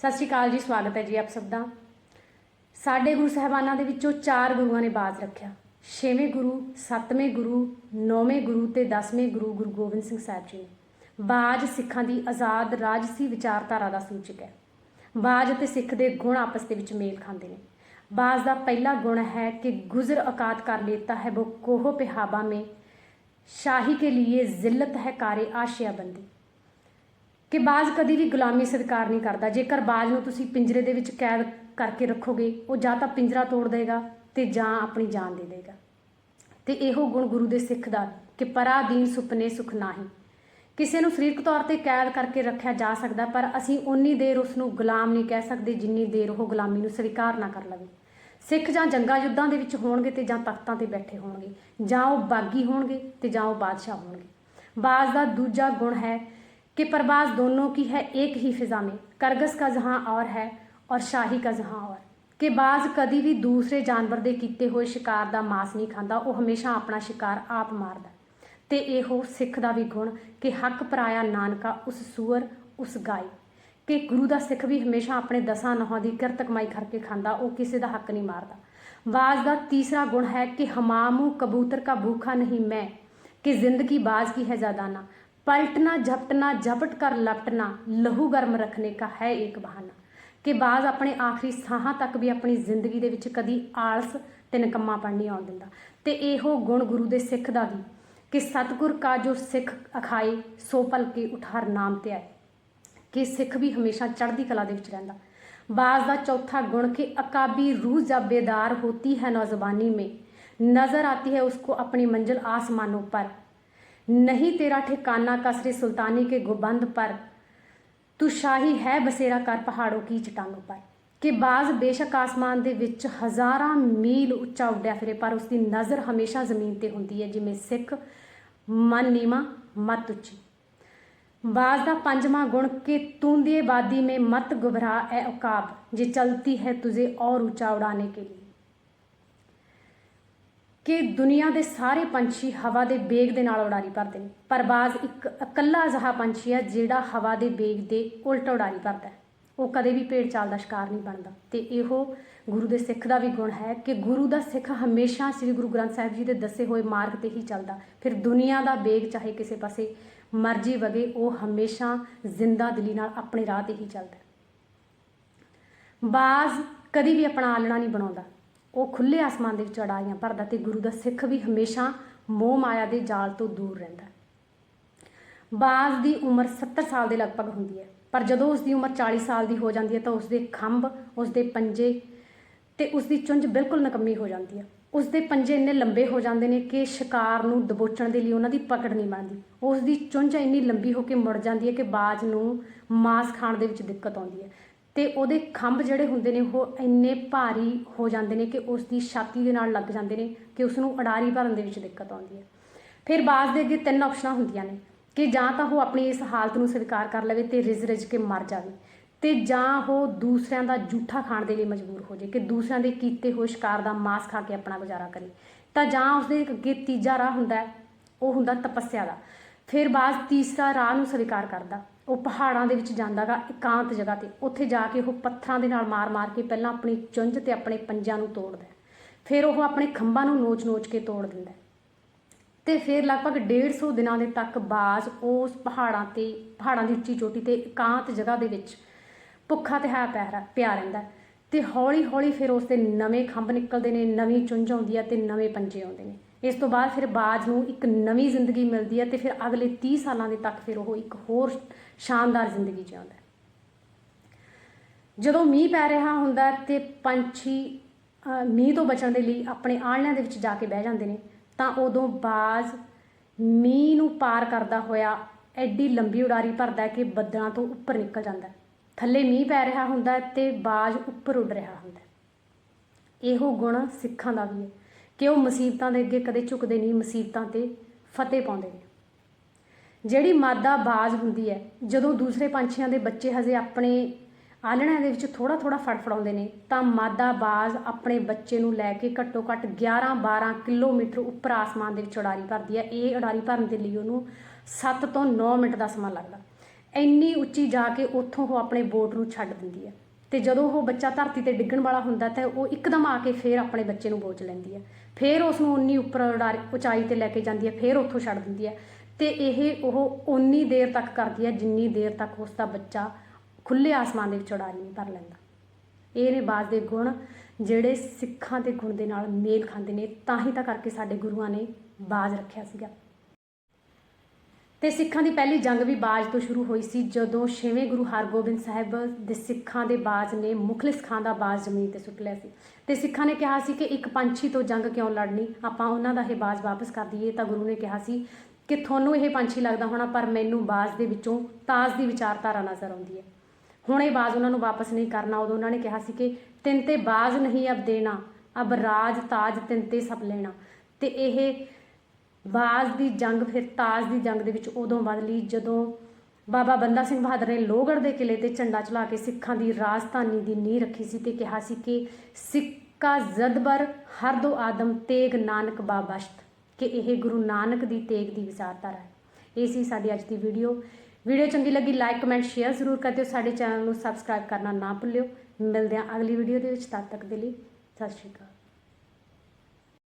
ਸਤਿ ਸ਼੍ਰੀ ਅਕਾਲ ਜੀ ਸਵਾਗਤ ਹੈ ਜੀ ਆਪ ਸਭ ਦਾ ਸਾਡੇ ਗੁਰੂ ਸਾਹਿਬਾਨਾਂ ਦੇ ਵਿੱਚੋਂ ਚਾਰ ਗੁਰੂਆਂ ਨੇ ਬਾਜ਼ ਰੱਖਿਆ ਛੇਵੇਂ ਗੁਰੂ ਸੱਤਵੇਂ ਗੁਰੂ ਨੌਵੇਂ ਗੁਰੂ ਤੇ ਦਸਵੇਂ ਗੁਰੂ ਗੁਰੂ ਗੋਬਿੰਦ ਸਿੰਘ ਸਾਹਿਬ ਜੀ ਨੇ ਬਾਜ਼ ਸਿੱਖਾਂ ਦੀ ਆਜ਼ਾਦ ਰਾਜਸੀ ਵਿਚਾਰਧਾਰਾ ਦਾ ਸੂਚਕ ਹੈ ਬਾਜ਼ ਅਤੇ ਸਿੱਖ ਦੇ ਗੁਣ ਆਪਸ ਦੇ ਵਿੱਚ ਮੇਲ ਖਾਂਦੇ ਨੇ ਬਾਜ਼ ਦਾ ਪਹਿਲਾ ਗੁਣ ਹੈ ਕਿ ਗੁਜ਼ਰ ਔਕਾਤ ਕਰ लेता है वो ਕੋਹ ਪਿਹਾਵਾ में ਸ਼ਾਹੀ ਕੇ लिए ਜ਼ਿਲਤ ਹੈ ਕਾਰੇ ਆਸ਼ਿਆ ਬੰਦੀ ਕਿ ਬਾਜ਼ ਕਦੀ ਵੀ ਗੁਲਾਮੀ ਸਵੀਕਾਰ ਨਹੀਂ ਕਰਦਾ। ਜੇਕਰ ਬਾਜ਼ ਨੂੰ ਤੁਸੀਂ ਪਿੰਜਰੇ ਦੇ ਵਿੱਚ ਕੈਦ ਕਰਕੇ ਰੱਖੋਗੇ, ਉਹ ਜਾਂ ਤਾਂ ਪਿੰਜਰਾ ਤੋੜ ਦੇਗਾ ਤੇ ਜਾਂ ਆਪਣੀ ਜਾਨ ਦੇ ਦੇਗਾ। ਤੇ ਇਹੋ ਗੁਣ ਗੁਰੂ ਦੇ ਸਿੱਖ ਦਾ ਕਿ ਪਰਾਦੀਨ ਸੁਪਨੇ ਸੁਖ ਨਾਹੀ। ਕਿਸੇ ਨੂੰ ਸਰੀਰਕ ਤੌਰ ਤੇ ਕੈਦ ਕਰਕੇ ਰੱਖਿਆ ਜਾ ਸਕਦਾ, ਪਰ ਅਸੀਂ ਉਨੀ ਦੇਰ ਉਸ ਨੂੰ ਗੁਲਾਮ ਨਹੀਂ ਕਹਿ ਸਕਦੇ ਜਿੰਨੀ ਦੇਰ ਉਹ ਗੁਲਾਮੀ ਨੂੰ ਸਵੀਕਾਰ ਨਾ ਕਰ ਲਵੇ। ਸਿੱਖ ਜਾਂ ਜੰਗਾਂ ਯੁੱਧਾਂ ਦੇ ਵਿੱਚ ਹੋਣਗੇ ਤੇ ਜਾਂ ਤਖਤਾਂ ਤੇ ਬੈਠੇ ਹੋਣਗੇ। ਜਾਂ ਉਹ ਬਾਗੀ ਹੋਣਗੇ ਤੇ ਜਾਂ ਉਹ ਬਾਦਸ਼ਾਹ ਹੋਣਗੇ। ਬਾਜ਼ ਦਾ ਦੂਜਾ ਗੁਣ ਹੈ कि परवाज दोनों की है एक ही फिजा में करगस का जहां और है और शाही का जहां और ਕਿ ਬਾਜ਼ ਕਦੀ ਵੀ ਦੂਸਰੇ ਜਾਨਵਰ ਦੇ ਕੀਤੇ ਹੋਏ ਸ਼ਿਕਾਰ ਦਾ ਮਾਸ ਨਹੀਂ ਖਾਂਦਾ ਉਹ ਹਮੇਸ਼ਾ ਆਪਣਾ ਸ਼ਿਕਾਰ ਆਪ ਮਾਰਦਾ ਤੇ ਇਹੋ ਸਿੱਖ ਦਾ ਵੀ ਗੁਣ ਕਿ ਹੱਕ ਪਰਾਇਆ ਨਾਨਕਾ ਉਸ ਸੂਰ ਉਸ ਗਾਈ ਕਿ ਗੁਰੂ ਦਾ ਸਿੱਖ ਵੀ ਹਮੇਸ਼ਾ ਆਪਣੇ ਦਸਾਂ ਨਹਾਂ ਦੀ ਕਿਰਤ ਕਮਾਈ ਕਰਕੇ ਖਾਂਦਾ ਉਹ ਕਿਸੇ ਦਾ ਹੱਕ ਨਹੀਂ ਮਾਰਦਾ ਬਾਜ਼ ਦਾ ਤੀਸਰਾ ਗੁਣ ਹੈ ਕਿ ਹਮਾਮੂ ਕਬੂਤਰ का भूखा नहीं मैं कि जिंदगी बाज की है ज़्यादाना पलटना झपटना झपट कर लपटना लहू गर्म रखने का है एक बहाना ਕਿ ਬਾਜ਼ ਆਪਣੇ ਆਖਰੀ ਸਾਹਾਂ ਤੱਕ ਵੀ ਆਪਣੀ ਜ਼ਿੰਦਗੀ ਦੇ ਵਿੱਚ ਕਦੀ ਆਲਸ ਤੇ ਨਕੰਮਾਪਣ ਨਹੀਂ ਆਉਣ ਦਿੰਦਾ ਤੇ ਇਹੋ ਗੁਣ ਗੁਰੂ ਦੇ ਸਿੱਖ ਦਾ ਵੀ ਕਿ ਸਤਿਗੁਰ ਕਾ ਜੋ ਸਿੱਖ ਅਖਾਏ ਸੋ ਪਲ ਕੇ ਉਠਾਰ ਨਾਮ ਤੇ ਆਏ ਕਿ ਸਿੱਖ ਵੀ ਹਮੇਸ਼ਾ ਚੜ੍ਹਦੀ ਕਲਾ ਦੇ ਵਿੱਚ ਰਹਿੰਦਾ ਬਾਜ਼ ਦਾ ਚੌਥਾ ਗੁਣ ਕਿ ਅਕਾਬੀ रूह जब बेदार होती है नौजवानी में नजर आती है उसको अपनी मंजिल आसमानों पर नहीं तेरा ठिकाना कसरे सुल्तानी के गुबंद पर ਤੂੰ ਸ਼ਾਹੀ ਹੈ ਬਸੇਰਾ ਕਰ ਪਹਾੜੋਂ ਕੀ ਚਟਾਨੋਂ ਪਰ ਕਿ ਬਾਜ਼ ਬੇਸ਼ੱਕ ਆਸਮਾਨ ਦੇ ਵਿੱਚ ਹਜ਼ਾਰਾਂ ਮੀਲ ਉੱਚਾ ਉੱਡਿਆ ਫਿਰੇ ਪਰ ਉਸ ਦੀ ਨਜ਼ਰ ਹਮੇਸ਼ਾ ਜ਼ਮੀਨ ਤੇ ਹੁੰਦੀ ਹੈ ਜਿਵੇਂ ਸਿੱਖ ਮਨ ਨੀਮਾ ਮਤ ਉੱਚੀ ਬਾਜ਼ ਦਾ ਪੰਜਵਾਂ ਗੁਣ ਕਿ ਤੂੰ ਦੀ ਬਾਦੀ में मत घबरा ए औकाब जे चलती है तुझे और ऊंचा उड़ाने के लिए ਕਿ ਦੁਨੀਆ ਦੇ ਸਾਰੇ ਪੰਛੀ ਹਵਾ ਦੇ ਬੇਗ ਦੇ ਨਾਲ ਉਡਾਰੀ ਭਰਦੇ ਨੇ। ਪਰ ਬਾਜ਼ ਇੱਕ ਇਕੱਲਾ ਅਜਿਹਾ ਪੰਛੀ ਹੈ ਜਿਹੜਾ ਹਵਾ ਦੇ ਬੇਗ ਦੇ ਉਲਟ ਉਡਾਰੀ ਭਰਦਾ ਹੈ। ਉਹ ਕਦੇ ਵੀ ਭੇਡ ਚਾਲ ਦਾ ਸ਼ਿਕਾਰ ਨਹੀਂ ਬਣਦਾ। ਤੇ ਇਹੋ ਗੁਰੂ ਦੇ ਸਿੱਖ ਦਾ ਵੀ ਗੁਣ ਹੈ ਕਿ ਗੁਰੂ ਦਾ ਸਿੱਖ ਹਮੇਸ਼ਾ ਸ੍ਰੀ ਗੁਰੂ ਗ੍ਰੰਥ ਸਾਹਿਬ ਜੀ ਦੇ ਦੱਸੇ ਹੋਏ ਮਾਰਗ ਤੇ ਹੀ ਚੱਲਦਾ। ਫਿਰ ਦੁਨੀਆ ਦਾ ਬੇਗ ਚਾਹੇ ਕਿਸੇ ਪਾਸੇ ਮਰਜ਼ੀ ਵਗੇ, ਉਹ ਹਮੇਸ਼ਾ ਜ਼ਿੰਦਾ ਦਿਲੀ ਨਾਲ ਆਪਣੇ ਰਾਹ ਤੇ ਹੀ ਚੱਲਦਾ ਬਾਜ਼ ਕਦੀ ਵੀ ਆਪਣਾ ਆਲਣਾ ਨਹੀਂ ਬਣਾਉਂਦਾ। ਉਹ ਖੁੱਲੇ ਆਸਮਾਨ ਦੇ ਵਿੱਚ ਅੜਾਈਆਂ ਭਰਦਾ ਤੇ ਗੁਰੂ ਦਾ ਸਿੱਖ ਵੀ ਹਮੇਸ਼ਾ ਮੋਹ ਮਾਇਆ ਦੇ ਜਾਲ ਤੋਂ ਦੂਰ ਰਹਿੰਦਾ ਬਾਜ਼ ਦੀ ਉਮਰ 70 ਸਾਲ ਦੇ ਲਗਭਗ ਹੁੰਦੀ ਹੈ। ਪਰ ਜਦੋਂ ਉਸ ਦੀ ਉਮਰ 40 ਸਾਲ ਦੀ ਹੋ ਜਾਂਦੀ ਹੈ ਤਾਂ ਉਸ ਦੇ ਖੰਭ, ਉਸ ਦੇ ਪੰਜੇ ਤੇ ਉਸ ਦੀ ਚੁੰਝ ਬਿਲਕੁਲ ਨਕੰਮੀ ਹੋ ਜਾਂਦੀ ਹੈ। ਉਸ ਦੇ ਪੰਜੇ ਇੰਨੇ ਲੰਬੇ ਹੋ ਜਾਂਦੇ ਨੇ ਕਿ ਸ਼ਿਕਾਰ ਨੂੰ ਦਬੋਚਣ ਦੇ ਲਈ ਉਹਨਾਂ ਦੀ ਪਕੜ ਨਹੀਂ ਬਣਦੀ। ਉਸ ਦੀ ਚੁੰਝ ਇੰਨੀ ਲੰਬੀ ਹੋ ਕੇ ਮੁੜ ਜਾਂਦੀ ਹੈ ਕਿ ਬਾਜ਼ ਨੂੰ ਮਾਸ ਖਾਣ ਦੇ ਵਿੱਚ ਦਿੱਕਤ ਆਉਂਦੀ ਹੈ। ਅਤੇ ਉਹਦੇ ਖੰਭ ਜਿਹੜੇ ਹੁੰਦੇ ਨੇ ਉਹ ਇੰਨੇ ਭਾਰੀ ਹੋ ਜਾਂਦੇ ਨੇ ਕਿ ਉਸ ਦੀ ਛਾਤੀ ਦੇ ਨਾਲ ਲੱਗ ਜਾਂਦੇ ਨੇ ਕਿ ਉਸ ਨੂੰ ਅਡਾਰੀ ਭਰਨ ਦੇ ਵਿੱਚ ਦਿੱਕਤ ਆਉਂਦੀ ਹੈ। ਫਿਰ ਬਾਜ਼ ਦੇ ਅੱਗੇ ਤਿੰਨ ਆਪਸ਼ਨਾਂ ਹੁੰਦੀਆਂ ਨੇ ਕਿ ਜਾਂ ਤਾਂ ਉਹ ਆਪਣੀ ਇਸ ਹਾਲਤ ਨੂੰ ਸਵੀਕਾਰ ਕਰ ਲਵੇ ਤੇ ਰਿਜ ਰਿਜ ਕੇ ਮਰ ਜਾਵੇ ਤੇ ਜਾਂ ਉਹ ਦੂਸਰਿਆਂ ਦਾ ਝੂਠਾ ਖਾਣ ਦੇ ਲਈ ਮਜਬੂਰ ਹੋ ਜਾਏ ਕਿ ਦੂਸਰਿਆਂ ਦੇ ਕੀਤੇ ਹੋਏ ਸ਼ਿਕਾਰ ਦਾ ਮਾਸ ਖਾ ਕੇ ਆਪਣਾ ਗੁਜ਼ਾਰਾ ਕਰੇ। ਤਾਂ ਜਾਂ ਉਸਦੇ ਅੱਗੇ ਤੀਜਾ ਰਾਹ ਹੁੰਦਾ ਉਹ ਹੁੰਦਾ ਤਪੱਸਿਆ ਦਾ। ਫਿਰ ਬਾਜ਼ ਤੀਸਰਾ ਰਾਹ ਨੂੰ ਸਵੀਕਾਰ ਕਰਦਾ। ਉਹ ਪਹਾੜਾਂ ਦੇ ਵਿੱਚ ਜਾਂਦਾਗਾ, ਇਕਾਂਤ ਜਗ੍ਹਾ ਤੇ ਉੱਥੇ ਜਾ ਕੇ ਉਹ ਪੱਥਰਾਂ ਦੇ ਨਾਲ ਮਾਰ-ਮਾਰ ਕੇ ਪਹਿਲਾਂ ਆਪਣੀ ਚੁੰਝ ਤੇ ਆਪਣੇ ਪੰਜਾਂ ਨੂੰ ਤੋੜਦਾ ਫਿਰ ਉਹ ਆਪਣੇ ਖੰਭਾਂ ਨੂੰ ਨੋਚ-ਨੋਚ ਕੇ ਤੋੜ ਦਿੰਦਾ ਹੈ। ਤੇ ਫਿਰ ਲਗਭਗ 150 ਦਿਨਾਂ ਦੇ ਤੱਕ ਬਾਜ਼ ਉਸ ਪਹਾੜਾਂ ਤੇ, ਪਹਾੜਾਂ ਦੀ ਉੱਚੀ ਚੋਟੀ ਤੇ ਇਕਾਂਤ ਜਗ੍ਹਾ ਦੇ ਵਿੱਚ ਭੁੱਖਾ ਤੇ ਹੈ ਪਿਆ ਪਿਆ ਰਹਿੰਦਾ ਹੈ। ਤੇ ਹੌਲੀ-ਹੌਲੀ ਫਿਰ ਉਸ ਦੇ ਨਵੇਂ ਖੰਭ ਨਿਕਲਦੇ ਨੇ, ਨਵੀਂ ਚੁੰਝ ਆਉਂਦੀ ਹੈ ਤੇ ਨਵੇਂ ਪੰਜੇ ਆਉਂਦੇ ਨੇ ਇਸ ਤੋਂ ਬਾਅਦ ਫਿਰ ਬਾਜ਼ ਨੂੰ ਇੱਕ ਨਵੀਂ ਜ਼ਿੰਦਗੀ ਮਿਲਦੀ ਹੈ ਤੇ ਫਿਰ ਅਗਲੇ 30 ਸਾਲਾਂ ਦੇ ਤੱਕ ਫਿਰ ਉਹ ਇੱਕ ਹੋਰ ਸ਼ਾਨਦਾਰ ਜ਼ਿੰਦਗੀ ਜਿਉਂਦਾ ਹੈ। ਜਦੋਂ ਮੀਂਹ ਪੈ ਰਿਹਾ ਹੁੰਦਾ ਹੈ ਤੇ ਪੰਛੀ ਮੀਂਹ ਤੋਂ ਬਚਣ ਦੇ ਲਈ ਆਪਣੇ ਆਲ੍ਹਣਿਆਂ ਦੇ ਵਿੱਚ ਜਾ ਕੇ ਬਹਿ ਜਾਂਦੇ ਨੇ, ਤਾਂ ਉਦੋਂ ਬਾਜ਼ ਮੀਂਹ ਨੂੰ ਪਾਰ ਕਰਦਾ ਹੋਇਆ ਐਡੀ ਲੰਬੀ ਉਡਾਰੀ ਭਰਦਾ ਕਿ ਬੱਦਲਾਂ ਤੋਂ ਉੱਪਰ ਨਿਕਲ ਜਾਂਦਾ ਥੱਲੇ ਮੀਂਹ ਪੈ ਰਿਹਾ ਹੁੰਦਾ ਹੈ ਤੇ ਬਾਜ਼ ਉੱਪਰ ਉੱਡ ਰਿਹਾ ਹੁੰਦਾ ਇਹੋ ਗੁਣ ਸਿੱਖਾਂ ਦਾ ਵੀ ਹੈ। ਕਿ ਉਹ ਮੁਸੀਬਤਾਂ ਦੇ ਅੱਗੇ ਕਦੇ ਝੁਕਦੇ ਨਹੀਂ, ਮੁਸੀਬਤਾਂ ਤੇ ਫਤਿਹ ਪਾਉਂਦੇ ਨੇ। ਜਿਹੜੀ ਮਾਦਾ ਬਾਜ਼ ਹੁੰਦੀ ਹੈ, ਜਦੋਂ ਦੂਸਰੇ ਪੰਛੀਆਂ ਦੇ ਬੱਚੇ ਹਜੇ ਆਪਣੇ ਆਲ੍ਹਣਿਆਂ ਦੇ ਵਿੱਚ ਥੋੜਾ ਥੋੜਾ ਫੜਫੜਾਉਂਦੇ ਨੇ, ਤਾਂ ਮਾਦਾ ਬਾਜ਼ ਆਪਣੇ ਬੱਚੇ ਨੂੰ ਲੈ ਕੇ ਘੱਟੋ ਘੱਟ 11-12 ਕਿਲੋਮੀਟਰ ਉੱਪਰ ਆਸਮਾਨ ਦੇ ਵਿੱਚ ਉਡਾਰੀ ਭਰਦੀ ਹੈ। ਇਹ ਉਡਾਰੀ ਭਰਨ ਦੇ ਲਈ ਉਹਨੂੰ 7 ਤੋਂ 9 ਮਿੰਟ ਦਾ ਸਮਾਂ ਲੱਗਦਾ। ਇੰਨੀ ਉੱਚੀ ਜਾ ਕੇ ਉੱਥੋਂ ਉਹ ਆਪਣੇ ਬੋਟ ਨੂੰ ਛੱਡ ਦਿੰਦੀ ਹੈ। ਤੇ ਜਦੋਂ ਉਹ ਬੱਚਾ ਧਰਤੀ ਤੇ ਡਿੱਗਣ ਵਾਲਾ ਹੁੰਦਾ ਤਾਂ ਉਹ ਇੱਕਦਮ ਆ ਕੇ ਫੇਰ ਆਪਣੇ ਬੱਚੇ ਨੂੰ ਬੋਚ ਲੈਂਦੀ ਹੈ। ਫੇਰ ਉਸ ਨੂੰ ਉਨੀ ਉੱਪਰ ਉਡਾ- ਉਚਾਈ ਤੇ ਲੈ ਕੇ ਜਾਂਦੀ ਹੈ, ਫੇਰ ਉੱਥੋਂ ਛੱਡ ਦਿੰਦੀ ਹੈ। ਤੇ ਇਹ ਉਹ ਉਨੀ ਦੇਰ ਤੱਕ ਕਰਦੀ ਹੈ ਜਿੰਨੀ ਦੇਰ ਤੱਕ ਉਸ ਦਾ ਬੱਚਾ ਖੁੱਲੇ ਆਸਮਾਨ ਦੇ ਵਿੱਚ ਉਡਾਰੀ ਨਹੀਂ ਭਰ ਲੈਂਦਾ। ਇਹ ਨੇ ਬਾਜ਼ ਦੇ ਗੁਣ ਜਿਹੜੇ ਸਿੱਖਾਂ ਦੇ ਗੁਣ ਦੇ ਨਾਲ ਮੇਲ ਖਾਂਦੇ ਨੇ, ਤਾਂ ਹੀ ਤਾਂ ਕਰਕੇ ਸਾਡੇ ਗੁਰੂਆਂ ਨੇ ਬਾਜ਼ ਰੱਖਿਆ ਸੀਗਾ। ਤੇ ਸਿੱਖਾਂ ਦੀ ਪਹਿਲੀ ਜੰਗ ਵੀ ਬਾਜ਼ ਤੋਂ ਸ਼ੁਰੂ ਹੋਈ ਸੀ, ਜਦੋਂ ਛੇਵੇਂ ਗੁਰੂ ਹਰਗੋਬਿੰਦ ਸਾਹਿਬ ਦੇ ਸਿੱਖਾਂ ਦੇ ਬਾਜ਼ ਨੇ ਮੁਖਲਿਸ ਖਾਨ ਦਾ ਬਾਜ਼ ਜ਼ਮੀਨ ਤੇ ਸੁੱਟ ਲਿਆ ਸੀ। ਤੇ ਸਿੱਖਾਂ ਨੇ ਕਿਹਾ ਸੀ ਕਿ ਇੱਕ ਪੰਛੀ ਤੋਂ ਜੰਗ ਕਿਉਂ ਲੜਨੀ? ਆਪਾਂ ਉਹਨਾਂ ਦਾ ਇਹ ਬਾਜ਼ ਵਾਪਸ ਕਰ ਦਈਏ, ਤਾਂ ਗੁਰੂ ਨੇ ਕਿਹਾ ਸੀ ਕਿ ਤੁਹਾਨੂੰ ਇਹ ਪੰਛੀ ਲੱਗਦਾ ਹੋਣਾ, ਪਰ ਮੈਨੂੰ ਬਾਜ਼ ਦੇ ਵਿੱਚੋਂ ਤਾਜ਼ ਦੀ ਵਿਚਾਰਧਾਰਾ ਨਜ਼ਰ ਆਉਂਦੀ ਹੈ। ਹੁਣ ਇਹ ਬਾਜ਼ ਉਹਨਾਂ ਨੂੰ ਵਾਪਸ ਨਹੀਂ ਕਰਨਾ। ਉਦੋਂ ਉਹਨਾਂ ਨੇ ਕਿਹਾ ਸੀ ਕਿ ਤਿੰਨ ਤੇ ਬਾਜ਼ ਨਹੀਂ, ਅਬ ਦੇਣਾ, ਅਬ ਰਾਜ, ਤਾਜ ਤਿੰਨ ਤੇ ਸਭ ਲੈਣਾ। ਤੇ ਇਹ ਬਾਜ਼ ਦੀ ਜੰਗ, ਫਿਰ ਤਾਜ ਦੀ ਜੰਗ ਦੇ ਵਿੱਚ ਉਦੋਂ ਬਦਲੀ ਜਦੋਂ ਬਾਬਾ ਬੰਦਾ ਸਿੰਘ ਬਹਾਦਰ ਨੇ ਲੋਹਗੜ੍ਹ ਦੇ ਕਿਲੇ ਤੇ ਝੰਡਾ ਚਲਾ ਕੇ ਸਿੱਖਾਂ ਦੀ ਰਾਜਧਾਨੀ ਦੀ ਨੀਂਹ ਰੱਖੀ ਸੀ ਤੇ ਕਿਹਾ ਸੀ ਕਿ ਸਿੱਕਾ ਜ਼ਦਬਰ, ਹਰ ਦੋ ਆਦਮ ਤੇਗ ਨਾਨਕ ਬਾਬਸ਼ਤ, ਕਿ ਇਹ ਗੁਰੂ ਨਾਨਕ ਦੀ ਤੇਗ ਦੀ ਵਿਚਾਰਧਾਰਾ ਹੈ। ਇਹ ਸੀ ਸਾਡੀ ਅੱਜ ਦੀ ਵੀਡੀਓ। ਵੀਡੀਓ ਚੰਗੀ ਲੱਗੀ ਲਾਈਕ ਕਮੈਂਟ ਸ਼ੇਅਰ ਜ਼ਰੂਰ ਕਰ ਦਿਓ ਸਾਡੇ ਚੈਨਲ ਨੂੰ ਸਬਸਕ੍ਰਾਈਬ ਕਰਨਾ ਨਾ ਭੁੱਲਿਓ। ਮਿਲਦੇ ਹਾਂ ਅਗਲੀ ਵੀਡੀਓ ਦੇ ਵਿੱਚ, ਤਦ ਤੱਕ ਦੇ ਲਈ ਸਤਿ ਸ਼੍ਰੀ ਅਕਾਲ।